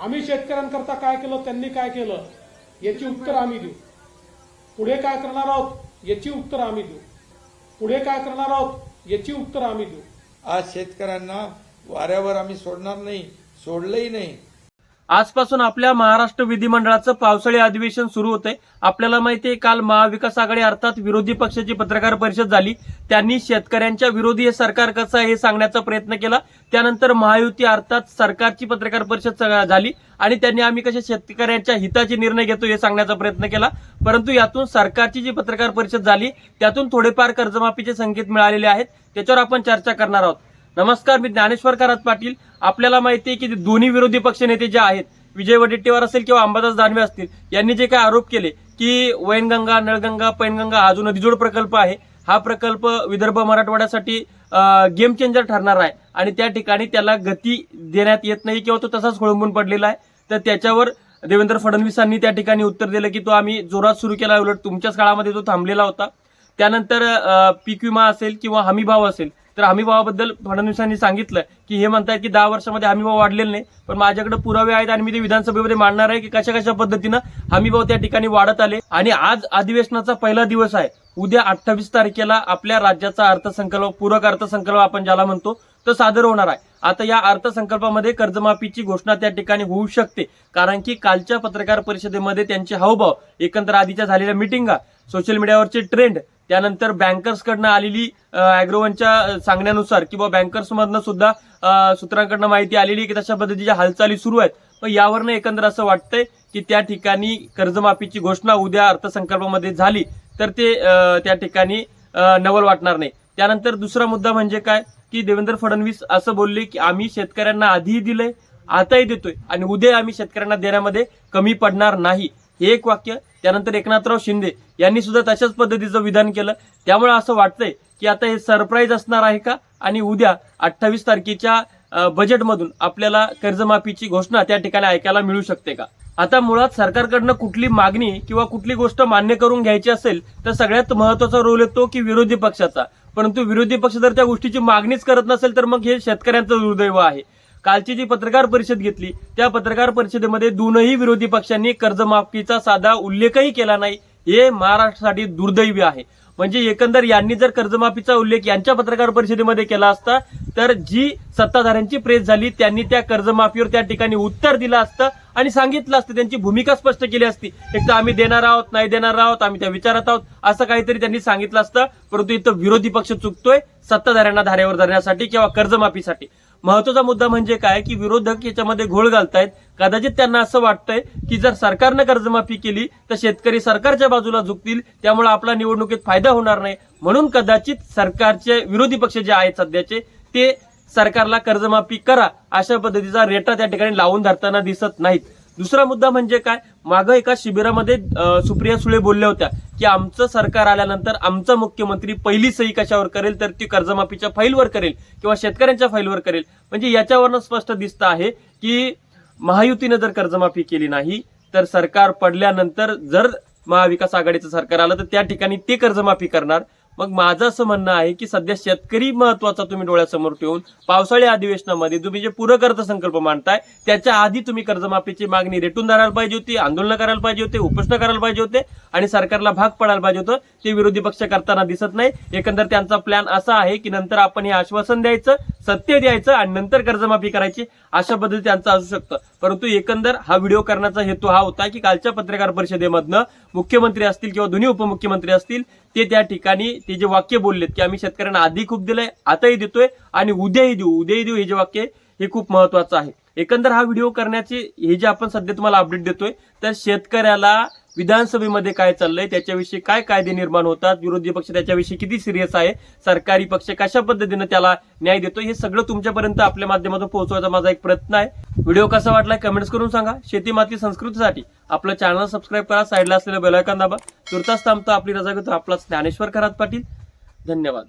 आम्ही शेतकऱ्यांकरता काय केलं त्यांनी काय केलं याची उत्तर आम्ही देऊ. पुढे काय करणार आहोत याची उत्तर आम्ही देऊ. पुढे काय करणार आहोत याची उत्तर आम्ही देऊ. आज शेतकऱ्यांना वाऱ्यावर आम्ही सोडणार नाही सोडलंही नाही. आजपासून आपल्या महाराष्ट्र विधिमंडळाचं पावसाळी अधिवेशन सुरू होतंय. आपल्याला माहिती आहे काल महाविकास आघाडी अर्थात विरोधी पक्षाची पत्रकार परिषद झाली. त्यांनी शेतकऱ्यांच्या विरोधी हे सरकार कसं आहे हे सांगण्याचा प्रयत्न केला. त्यानंतर महायुती अर्थात सरकारची पत्रकार परिषद झाली आणि त्यांनी आम्ही कशा शेतकऱ्यांच्या हिताचे निर्णय घेतो हे सांगण्याचा प्रयत्न केला. परंतु यातून सरकारची जी पत्रकार परिषद झाली त्यातून थोडेफार कर्जमाफीचे संकेत मिळालेले आहेत. त्याच्यावर आपण चर्चा करणार आहोत. नमस्कार मी ज्ञानेश्वर करात पाटील. आपल्याला माहिती आहे की दोन्ही विरोधी पक्ष नेते जे आहेत विजय वडेट्टीवार असेल किंवा अंबादास दानवे असतील यांनी जे काही आरोप केले की वैनगंगा नळगंगा पैनगंगा हा जो नदीजोड प्रकल्प आहे. हा प्रकल्प विदर्भ मराठवाड्यासाठी गेम चेंजर ठरणार आहे आणि त्या ठिकाणी त्याला गती देण्यात येत नाही किंवा तो तसाच खोळंबून पडलेला आहे. तर त्याच्यावर देवेंद्र फडणवीसांनी त्या ठिकाणी उत्तर दिलं की तो आम्ही जोरात सुरू केला. उलट तुमच्याच काळामध्ये तो थांबलेला होता. त्यानंतर पीक विमा असेल किंवा हमीभाव असेल तर हमीभावाबद्दल फडणवीसांनी सांगितलं की हे म्हणतात की दहा वर्षामध्ये हमी भाव वाढलेले नाही पण माझ्याकडे पुरावे आहेत आणि मी ते विधानसभेमध्ये मांडणार आहे की कशा कशा पद्धतीनं हमी भाव त्या ठिकाणी वाढत आले. आणि आज अधिवेशनाचा पहिला दिवस आहे. उद्या अठ्ठावीस तारखेला आपल्या राज्याचा अर्थसंकल्प पूरक अर्थसंकल्प आपण ज्याला म्हणतो तो सादर होणार आहे. आता या अर्थसंकल्पामध्ये कर्जमाफीची घोषणा त्या ठिकाणी होऊ शकते कारण की कालच्या पत्रकार परिषदेमध्ये त्यांचे हावभाव एकंदर आधीच्या झालेल्या मिटिंगा सोशल मीडियावरचे ट्रेंड त्यानंतर बँकर्सकडनं आलेली अॅग्रोवनच्या सांगण्यानुसार किंवा बँकर्समधनं सुद्धा सूत्रांकडनं माहिती आलेली की तशा पद्धतीच्या हालचाली सुरू आहेत. पण यावरनं एकंदर असं वाटतंय की त्या ठिकाणी कर्जमाफीची घोषणा उद्या अर्थसंकल्पामध्ये झाली तर ते त्या ठिकाणी नवल वाटणार नाही. त्यानंतर दुसरा मुद्दा म्हणजे काय? की देवेंद्र फडणवीस असं बोलले की आम्ही शेतकऱ्यांना आधीही दिलंय आताही देतोय आणि उद्या आम्ही शेतकऱ्यांना देण्यामध्ये कमी पडणार नाही. हे एक वाक्य. त्यानंतर एकनाथराव शिंदे यांनी सुद्धा तशाच पद्धतीचं विधान केलं. त्यामुळे असं वाटतंय की आता हे सरप्राईज असणार आहे का? आणि उद्या अठ्ठावीस तारखेच्या बजेटमधून आपल्याला कर्जमाफीची घोषणा त्या ठिकाणी ऐकायला मिळू शकते का? आता मुळात सरकारकडनं कुठली मागणी किंवा कुठली गोष्ट मान्य करून घ्यायची असेल तर सगळ्यात महत्त्वाचा रोल येतो की विरोधी पक्षाचा. परंतु विरोधी पक्ष जर त्या गोष्टीची मागणीच करत नसेल तर मग हे शेतकऱ्यांचं दुर्दैव आहे. कालची जी पत्रकार परिषद घेतली त्या पत्रकार परिषदेमध्ये दोनही विरोधी पक्षांनी कर्जमाफीचा साधा उल्लेखही केला नाही. हे महाराष्ट्रासाठी दुर्दैवी आहे. म्हणजे एकंदर यांनी जर कर्जमाफीचा उल्लेख यांच्या पत्रकार परिषदेमध्ये केला असता तर जी सत्ताधाऱ्यांची प्रेस झाली त्यांनी त्या कर्जमाफीवर त्या ठिकाणी उत्तर दिलं असतं आणि सांगितलं असतं. त्यांची भूमिका स्पष्ट केली असती. एक तर आम्ही देणार आहोत नाही देणार आहोत आम्ही त्या विचारात आहोत असं काहीतरी त्यांनी सांगितलं असतं. परंतु इथं विरोधी पक्ष चुकतोय सत्ताधाऱ्यांना धाऱ्यावर धरण्यासाठी किंवा कर्जमाफीसाठी. महत्त्वाचा मुद्दा म्हणजे काय की विरोधक याच्यामध्ये घोळ घालतायत. कदाचित त्यांना असं वाटतंय की जर सरकारनं कर्जमाफी केली तर शेतकरी सरकारच्या बाजूला झुकतील त्यामुळे आपला निवडणुकीत फायदा होणार नाही. म्हणून कदाचित सरकारचे विरोधी पक्ष जे आहेत सध्याचे ते सरकारला कर्जमाफी करा अशा पद्धतीचा रेटा त्या ठिकाणी लावून धरताना दिसत नाहीत. दुसरा मुद्दा म्हणजे काय? मागं एका शिबिरामध्ये सुप्रिया सुळे बोलल्या होत्या. की आमचं सरकार आल्यानंतर आमचा मुख्यमंत्री पहिली सही कशावर करेल तर ती कर्जमाफीच्या फाईलवर करेल किंवा शेतकऱ्यांच्या फाईलवर करेल. म्हणजे याच्यावरनं स्पष्ट दिसतं आहे की महायुतीनं जर कर्जमाफी केली नाही तर सरकार पडल्यानंतर जर महाविकास आघाडीचं सरकार आलं तर त्या ठिकाणी ते कर्जमाफी करणार. मग माझं असं म्हणणं आहे की सध्या शेतकरी महत्त्वाचा तुम्ही डोळ्यासमोर ठेवून पावसाळी अधिवेशनामध्ये तुम्ही जे पूरक अर्थसंकल्प मांडताय त्याच्या आधी तुम्ही कर्जमाफीची मागणी रेटून धरायला पाहिजे होती आंदोलन करायला पाहिजे होते उपोषण करायला पाहिजे होते आणि सरकारला भाग पडायला पाहिजे होतं ते विरोधी पक्ष करताना दिसत नाही. एकंदर त्यांचा प्लॅन असा आहे की नंतर आपण हे आश्वासन द्यायचं सत्य द्यायचं आणि नंतर कर्जमाफी करायची अशा पद्धती त्यांचं असू शकतं. परंतु एकंदर हा व्हिडिओ करण्याचा हेतू हा होता की कालच्या पत्रकार परिषदेमधनं मुख्यमंत्री असतील किंवा दोन्ही उपमुख्यमंत्री असतील ते त्या ठिकाणी ते जे वाक्य बोललेत की आम्ही शेतकऱ्यांना आधी खूप दिलंय आताही देतोय आणि उद्याही देऊ उद्याही देऊ हे जे वाक्य हे खूप महत्वाचं आहे. एकंदर हा व्हिडिओ करण्याचे हे जे आपण सध्या तुम्हाला अपडेट देतोय तर शेतकऱ्याला विधानसभेमध्ये काय चाललंय त्याच्याविषयी काय कायदे निर्माण होतात विरोधी पक्ष त्याच्याविषयी किती सिरियस आहे सरकारी पक्ष कशा पद्धतीनं त्याला न्याय देतो हे सगळं तुमच्यापर्यंत आपल्या माध्यमातून पोहोचवायचा माझा एक प्रयत्न आहे. व्हिडिओ कसा वाटलाय कमेंट्स करून सांगा. शेती माती संस्कृतीसाठी आपलं चॅनल सबस्क्राईब करा साईडला असलेलं बेलायकॉन दाबा. तुर्तास थांबतो आपली रजा घेतो. आपला ज्ञानेश्वर खरात पाटील. धन्यवाद.